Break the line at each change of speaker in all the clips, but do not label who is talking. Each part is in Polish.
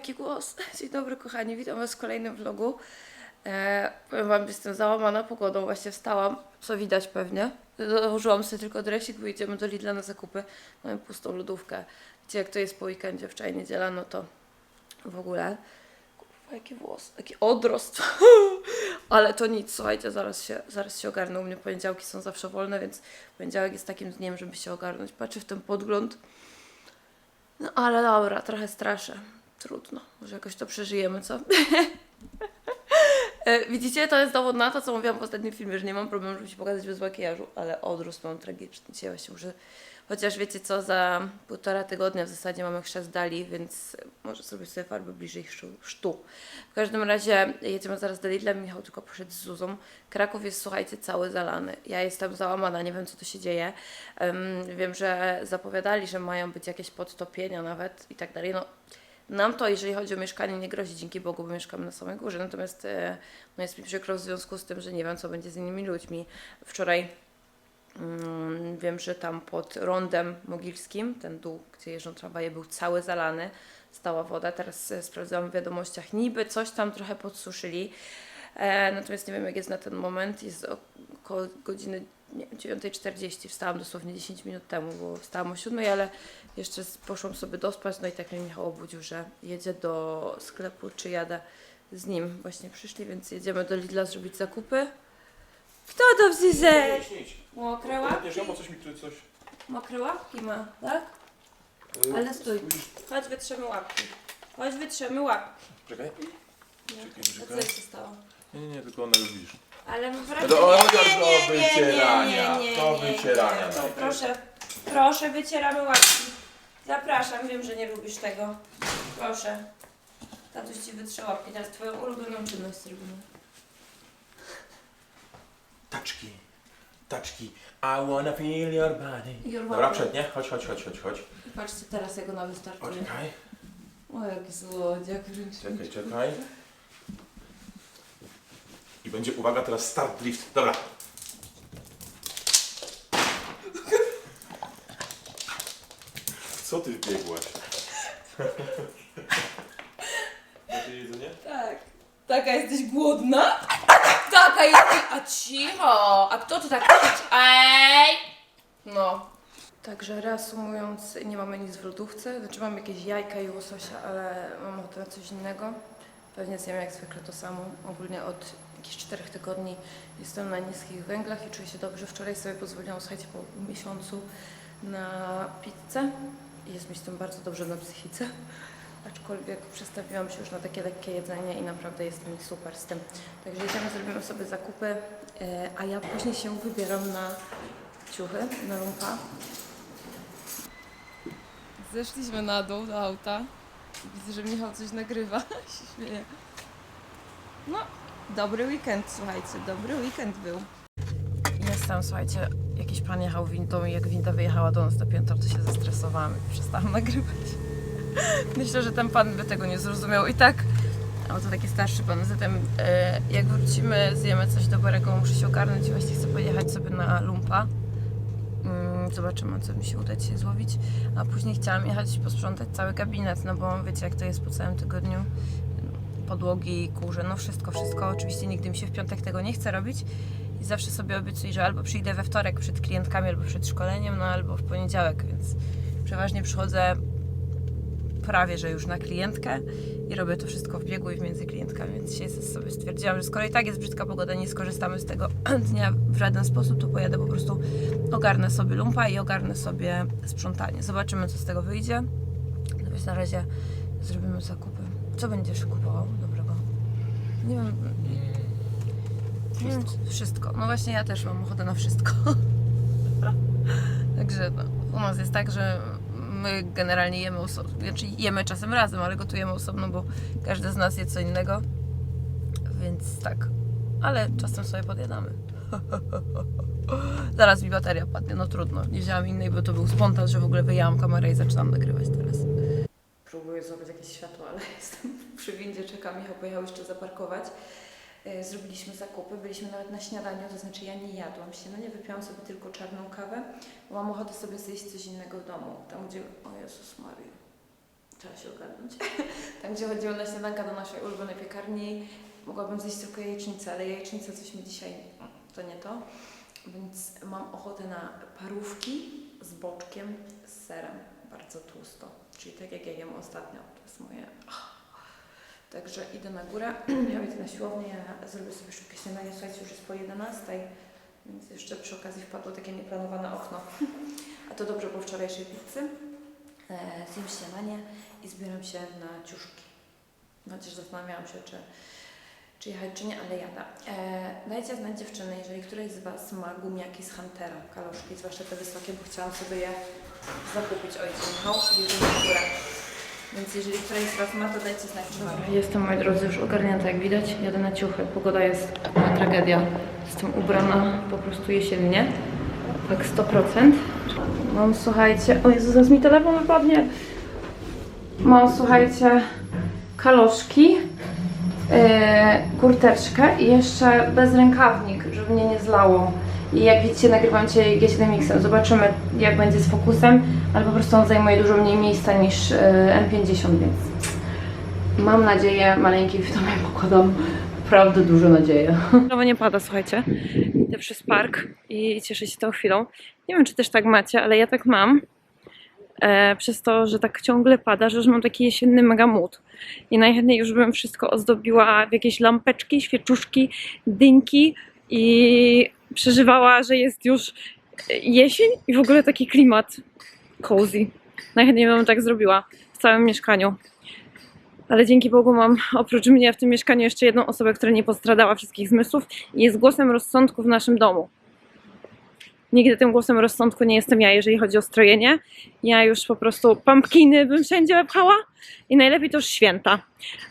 jaki głos. Dzień dobry kochani, witam was w kolejnym vlogu. E, powiem wam, jestem załamana pogodą, właśnie wstałam, co widać pewnie. Założyłam sobie tylko dresik, bo idziemy do Lidla na zakupy. Mamy pustą lodówkę. Wiecie jak to jest po weekendzie, wczoraj niedziela, no to w ogóle. Kurwa, jaki włos, jaki odrost. Ale to nic, słuchajcie, zaraz się, zaraz się ogarnę. U mnie poniedziałki są zawsze wolne, więc poniedziałek jest takim dniem, żeby się ogarnąć. Patrzę w ten podgląd. No ale dobra, trochę straszę. Trudno, może jakoś to przeżyjemy, co? E, Widzicie, to jest dowód na to, co mówiłam w ostatnim filmie, że nie mam problemu, żeby się pokazać bez makijażu, ale odrost mam tragiczny. Dzisiaj właśnie muszę... Chociaż wiecie co, za półtora tygodnia w zasadzie mamy chrzest Dali, więc może zrobię sobie farbę bliżej chrztu. W każdym razie jedziemy zaraz do Lidla, Michał tylko poszedł z Zuzą. Kraków jest, słuchajcie, cały zalany. Ja jestem załamana, nie wiem co tu się dzieje. Em, wiem, że zapowiadali, że mają być jakieś podtopienia nawet i tak dalej. No, nam to, jeżeli chodzi o mieszkanie, nie grozi, dzięki Bogu, bo mieszkamy na samej górze. Natomiast e, no jest mi przykro w związku z tym, że nie wiem, co będzie z innymi ludźmi. Wczoraj mm, wiem, że tam pod rondem mogilskim, ten dół, gdzie jeżdżą tramwaje, był cały zalany. Stała woda. Teraz e, sprawdzałam w wiadomościach, niby coś tam trochę podsuszyli. E, natomiast nie wiem, jak jest na ten moment. Jest około godziny 9.40. Wstałam dosłownie 10 minut temu, bo wstałam o 7, ale jeszcze poszłam sobie dospać. No i tak mnie Michał obudził, że jedzie do sklepu, czy jadę z nim. Właśnie przyszli, więc jedziemy do Lidla zrobić zakupy. Kto to wzyze?
Idź, idź.
Mokre
Wiesz,
łapki?
coś mi tu coś...
Mokre łapki ma, tak? Ale stój. Chodź, wytrzemy łapki. Chodź, wytrzemy łapki.
Czekaj.
Nie.
Czekaj,
A co
czekaj.
jeszcze stało?
Nie, nie, nie, tylko ona już widzisz.
Ale
No to
Nie,
do
nie, nie,
wycierania.
nie, nie,
Do
nie, nie,
wycierania najpierw.
Proszę, proszę, wycieramy łapki. Zapraszam, wiem, że nie lubisz tego. Proszę. Tatuś ci wytrze łapki. Teraz twoją ulubioną czynność zrobimy.
Taczki. Taczki. I wanna feel your body.
Your
Dobra,
body.
przednie. Chodź, chodź, chodź, chodź, chodź.
I patrzcie teraz, jak ona wystartuje.
Poczekaj.
O, jaki złodziak.
Czekaj, czekaj. I będzie, uwaga, teraz start drift. Dobra. Co ty wbiegłaś? Macie jedzenie?
Tak. Taka jesteś głodna? Taka jesteś... A cicho! A kto to tak krzyczy? Ej! No. Także reasumując, nie mamy nic w lodówce. Znaczy mam jakieś jajka i łososia, ale mam ochotę na coś innego. Pewnie zjem jak zwykle to samo. Ogólnie od jakichś czterech tygodni jestem na niskich węglach i czuję się dobrze. Wczoraj sobie pozwoliłam, słuchajcie, po miesiącu na pizzę. I jest mi z tym bardzo dobrze na psychice. Aczkolwiek przestawiłam się już na takie lekkie jedzenie i naprawdę jest mi super z tym. Także jedziemy, zrobimy sobie zakupy, e, a ja później się wybieram na ciuchy, na lumpa. Zeszliśmy na dół do auta. Widzę, że Michał coś nagrywa. się śmieje. No, dobry weekend, słuchajcie, dobry weekend był. Jestem, słuchajcie, jakiś pan jechał windą i jak winda wyjechała do nas na piętro, to się zestresowałam i przestałam nagrywać. Myślę, że ten pan by tego nie zrozumiał i tak. O, to taki starszy pan. Zatem e, jak wrócimy, zjemy coś dobrego, muszę się ogarnąć i właśnie chcę pojechać sobie na lumpa. Mm, zobaczymy, co mi się uda dzisiaj złowić. A później chciałam jechać posprzątać cały gabinet, no bo wiecie, jak to jest po całym tygodniu. Podłogi, kurze, no wszystko, wszystko. Oczywiście nigdy mi się w piątek tego nie chce robić. I zawsze sobie obiecuję, że albo przyjdę we wtorek przed klientkami, albo przed szkoleniem, no albo w poniedziałek, więc przeważnie przychodzę prawie, że już na klientkę i robię to wszystko w biegu i między klientkami, więc dzisiaj sobie stwierdziłam, że skoro i tak jest brzydka pogoda, nie skorzystamy z tego dnia w żaden sposób, to pojadę po prostu, ogarnę sobie lumpa i ogarnę sobie sprzątanie. Zobaczymy, co z tego wyjdzie. Natomiast na razie zrobimy zakupy. Co będziesz kupował dobrego? Nie wiem. Nie wiem, wszystko. No właśnie ja też mam ochotę na wszystko. Także no, u nas jest tak, że my generalnie jemy osobno, znaczy jemy czasem razem, ale gotujemy osobno, bo każdy z nas je co innego. Więc tak. Ale czasem sobie podjadamy. Zaraz mi bateria padnie, no trudno. Nie wzięłam innej, bo to był spontan, że w ogóle wyjęłam kamerę i zaczynam nagrywać teraz. Próbuję złapać jakieś światło, ale jestem przy windzie, czekam. Michał pojechał jeszcze zaparkować. E, Zrobiliśmy zakupy, byliśmy nawet na śniadaniu, to znaczy ja nie jadłam się, no nie wypiłam sobie tylko czarną kawę, bo mam ochotę sobie zjeść coś innego w domu, tam gdzie, o Jezus Maria, Trzeba się ogarnąć. Tam, gdzie chodziło na śniadanka do naszej ulubionej piekarni, mogłabym zjeść tylko jajecznicę, ale jajecznicę coś mi dzisiaj, to nie to. Więc mam ochotę na parówki z boczkiem, z serem, bardzo tłusto. Czyli tak jak ja jem ostatnio, to jest moje... Także idę na górę, ja idę na siłownię, ja zrobię sobie szybkie śniadanie, słuchajcie, już jest po 11, więc jeszcze przy okazji wpadło takie nieplanowane okno. A to dobrze po wczorajszej pizzy. E, zjem śniadanie i zbieram się na ciuszki. Chociaż zastanawiałam się, czy, czy jechać, czy nie, ale jadę. E, dajcie znać dziewczyny, jeżeli któraś z Was ma gumiaki z Huntera, kaloszki, zwłaszcza te wysokie, bo chciałam sobie je zakupić. Górę. Więc jeżeli któraś z Was ma, to dajcie znać. Jestem, moi drodzy, już ogarnięta, jak widać. Jadę na ciuchy. Pogoda jest tragedia. Jestem ubrana po prostu jesiennie. Tak 100%. Mam, słuchajcie... O Jezu, zaraz mi telefon wypadnie. Mam, słuchajcie, kaloszki, yy, kurteczkę i jeszcze bezrękawnik, żeby mnie nie zlało. I jak widzicie, nagrywam Cię G7 Mixem. Zobaczymy, jak będzie z fokusem, ale po prostu on zajmuje dużo mniej miejsca niż yy, M50, więc mam nadzieję, maleńki w tobie pokładam naprawdę dużo nadzieję. Prawo nie pada, słuchajcie. Idę przez park i cieszę się tą chwilą. Nie wiem, czy też tak macie, ale ja tak mam. E, przez to, że tak ciągle pada, że już mam taki jesienny mega mood. I najchętniej już bym wszystko ozdobiła w jakieś lampeczki, świeczuszki, dynki i przeżywała, że jest już jesień i w ogóle taki klimat cozy. Najchętniej bym tak zrobiła w całym mieszkaniu. Ale dzięki Bogu mam oprócz mnie w tym mieszkaniu jeszcze jedną osobę, która nie postradała wszystkich zmysłów i jest głosem rozsądku w naszym domu. Nigdy tym głosem rozsądku nie jestem ja, jeżeli chodzi o strojenie. Ja już po prostu pumpkiny bym wszędzie wepchała i najlepiej to już święta.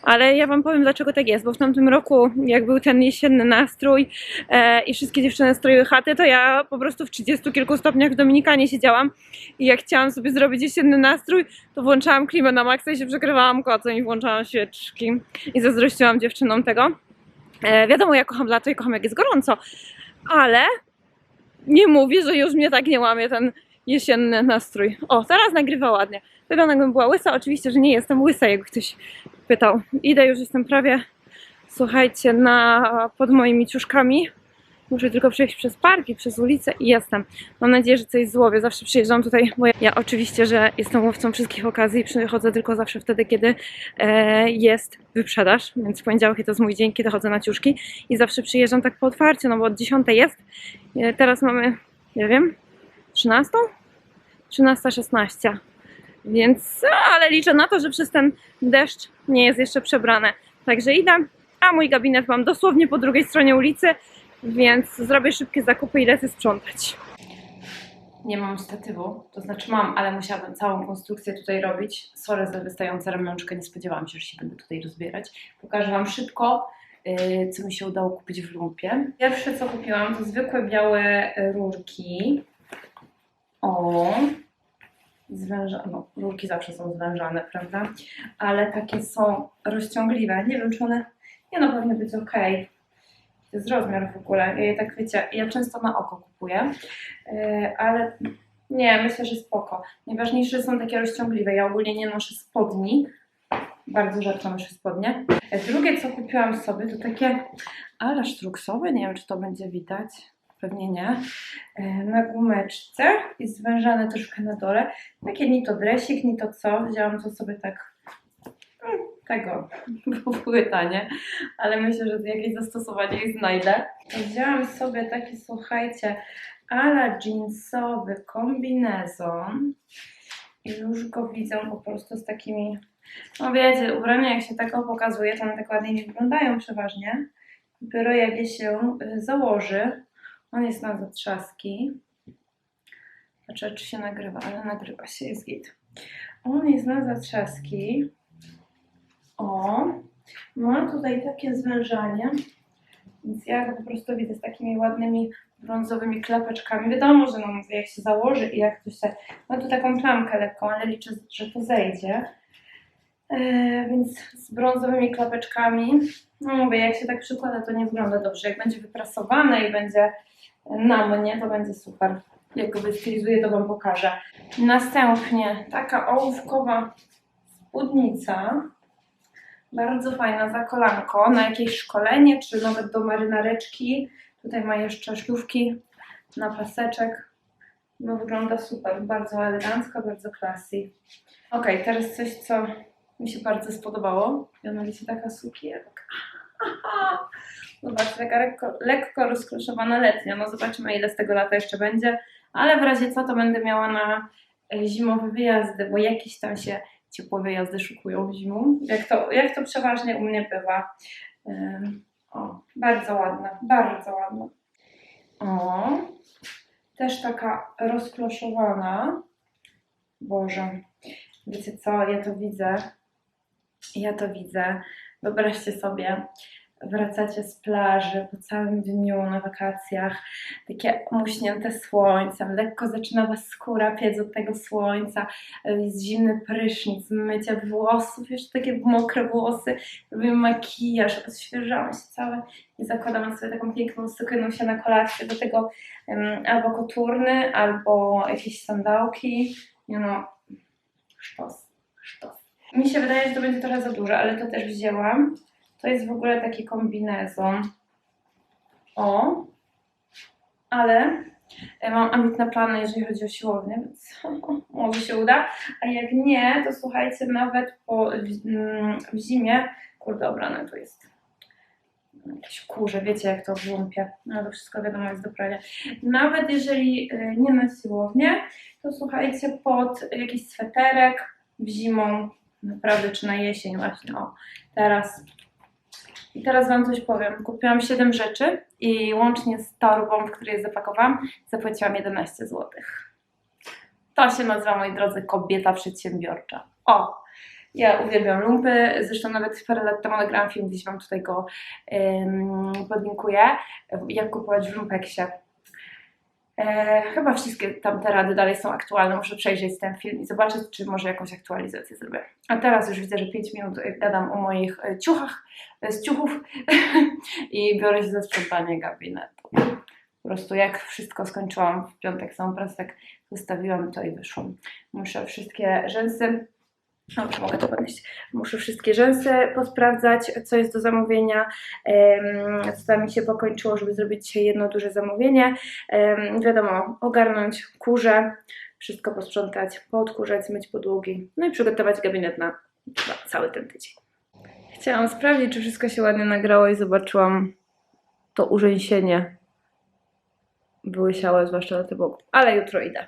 Ale ja Wam powiem, dlaczego tak jest, bo w tamtym roku, jak był ten jesienny nastrój e, i wszystkie dziewczyny stroiły chaty, to ja po prostu w 30 kilku stopniach w Dominikanie siedziałam i jak chciałam sobie zrobić jesienny nastrój, to włączałam klimę na maksa i się przekrywałam kocem i włączałam świeczki i zazdrościłam dziewczynom tego. E, wiadomo, ja kocham lato i kocham jak jest gorąco, ale nie mówię, że już mnie tak nie łamie ten jesienny nastrój. O, teraz nagrywa ładnie. Wygląda jakbym była łysa. Oczywiście, że nie jestem łysa, jakby ktoś pytał. Idę, już jestem prawie, słuchajcie, na, pod moimi ciuszkami. Muszę tylko przejść przez park i przez ulicę i jestem. Mam nadzieję, że coś złowię. Zawsze przyjeżdżam tutaj, bo ja, oczywiście, że jestem łowcą wszystkich okazji. Przychodzę tylko zawsze wtedy, kiedy e, jest wyprzedaż. Więc w poniedziałek to jest mój dzień, kiedy chodzę na ciuszki. I zawsze przyjeżdżam tak po otwarciu, no bo od 10 jest. E, Teraz mamy, nie wiem, 13? 13.16. Więc, ale liczę na to, że przez ten deszcz nie jest jeszcze przebrane. Także idę, a mój gabinet mam dosłownie po drugiej stronie ulicy, więc zrobię szybkie zakupy i lecę sprzątać. Nie mam statywu, to znaczy mam, ale musiałabym całą konstrukcję tutaj robić. Sorry za wystające ramionczkę, nie spodziewałam się, że się będę tutaj rozbierać. Pokażę Wam szybko, yy, co mi się udało kupić w lumpie. Pierwsze, co kupiłam, to zwykłe białe rurki. O, zwężane, no rurki zawsze są zwężane, prawda? Ale takie są rozciągliwe. Nie wiem, czy one, nie no, powinny być ok. To jest rozmiar w ogóle. Ja tak wiecie, ja często na oko kupuję, yy, ale nie, myślę, że spoko. Najważniejsze są takie rozciągliwe. Ja ogólnie nie noszę spodni. Bardzo rzadko noszę spodnie. E, Drugie, co kupiłam sobie, to takie ale sztruksowe. Nie wiem, czy to będzie widać. Pewnie nie. E, Na gumeczce i zwężane troszkę na dole. Takie ni to dresik, ni to co. Wzięłam to sobie tak mm, tego, bo były tanie, ale myślę, że jakieś zastosowanie ich znajdę. Wzięłam sobie taki, słuchajcie, ala jeansowy kombinezon i już go widzę po prostu z takimi, no wiecie, ubrania jak się tak pokazuje, to one tak ładnie nie wyglądają przeważnie. Dopiero jak je się y, założy, on jest na zatrzaski. Znaczy, czy się nagrywa, ale nagrywa się, jest git. On jest na zatrzaski. O, ma tutaj takie zwężanie, więc ja go po prostu widzę z takimi ładnymi brązowymi klapeczkami. Wiadomo, że no jak się założy i jak ktoś się... Ma tu taką plamkę lekką, ale liczę, że to zejdzie. E, więc z brązowymi klapeczkami. No mówię, jak się tak przykłada, to nie wygląda dobrze. Jak będzie wyprasowane i będzie na mnie, to będzie super. Jak go wystylizuję, to Wam pokażę. Następnie taka ołówkowa spódnica. Bardzo fajna za kolanko, na jakieś szkolenie, czy nawet do marynareczki. Tutaj ma jeszcze szlówki na paseczek. No wygląda super, bardzo elegancko, bardzo classy. Ok, teraz coś, co mi się bardzo spodobało. Mianowicie taka sukienka. Zobaczcie, taka lekko, lekko rozkroszowana letnia. No zobaczymy, ile z tego lata jeszcze będzie. Ale w razie co, to będę miała na e, zimowe wyjazdy, bo jakieś tam się ciepłe wyjazdy szukują w zimą. Jak to, jak to przeważnie u mnie bywa. O, bardzo ładna, bardzo ładna. O, też taka rozkloszowana. Boże, wiecie co, ja to widzę. Ja to widzę. Wyobraźcie sobie, wracacie z plaży po całym dniu na wakacjach, takie muśnięte słońcem, lekko zaczyna was skóra piec od tego słońca, jest zimny prysznic, mycie włosów, jeszcze takie mokre włosy, robimy makijaż, odświeżamy się całe i zakładamy sobie taką piękną sukienkę na kolację, do tego em, albo koturny, albo jakieś sandałki, no, sztos, sztos. Mi się wydaje, że to będzie trochę za dużo, ale to też wzięłam. To jest w ogóle taki kombinezon. O, ale ja mam ambitne plany, jeżeli chodzi o siłownię, więc może się uda. A jak nie, to słuchajcie, nawet po, w, mm, zimie, kurde, obrane to jest jakieś kurze, wiecie jak to w lumpie, no to wszystko wiadomo jest do prania. Nawet jeżeli y, nie na siłownię, to słuchajcie, pod jakiś sweterek w zimą, naprawdę, czy na jesień właśnie, o, teraz i teraz Wam coś powiem. Kupiłam 7 rzeczy i łącznie z torbą, w której je zapakowałam, zapłaciłam 11 zł. To się nazywa, moi drodzy, kobieta przedsiębiorcza. O! Ja uwielbiam lumpy, zresztą nawet parę lat temu nagrałam film, gdzieś Wam tutaj go ym, podlinkuję, jak kupować w lumpeksie. E, chyba wszystkie tam te rady dalej są aktualne. Muszę przejrzeć ten film i zobaczyć, czy może jakąś aktualizację zrobię. A teraz już widzę, że 5 minut e, gadam o moich e, ciuchach, e, z ciuchów i biorę się za sprzątanie gabinetu. Po prostu jak wszystko skończyłam w piątek, samą pracę tak zostawiłam to i wyszłam. Muszę wszystkie rzęsy Dobrze, mogę to podnieść. Muszę wszystkie rzęsy posprawdzać, co jest do zamówienia. Co tam mi się pokończyło, żeby zrobić dzisiaj jedno duże zamówienie. Wiadomo, ogarnąć kurze, wszystko posprzątać, poodkurzać, zmyć podłogi, no i przygotować gabinet na cały ten tydzień. Chciałam sprawdzić, czy wszystko się ładnie nagrało i zobaczyłam to urzęsienie wyłysiałe, zwłaszcza na tym boku. Ale jutro idę.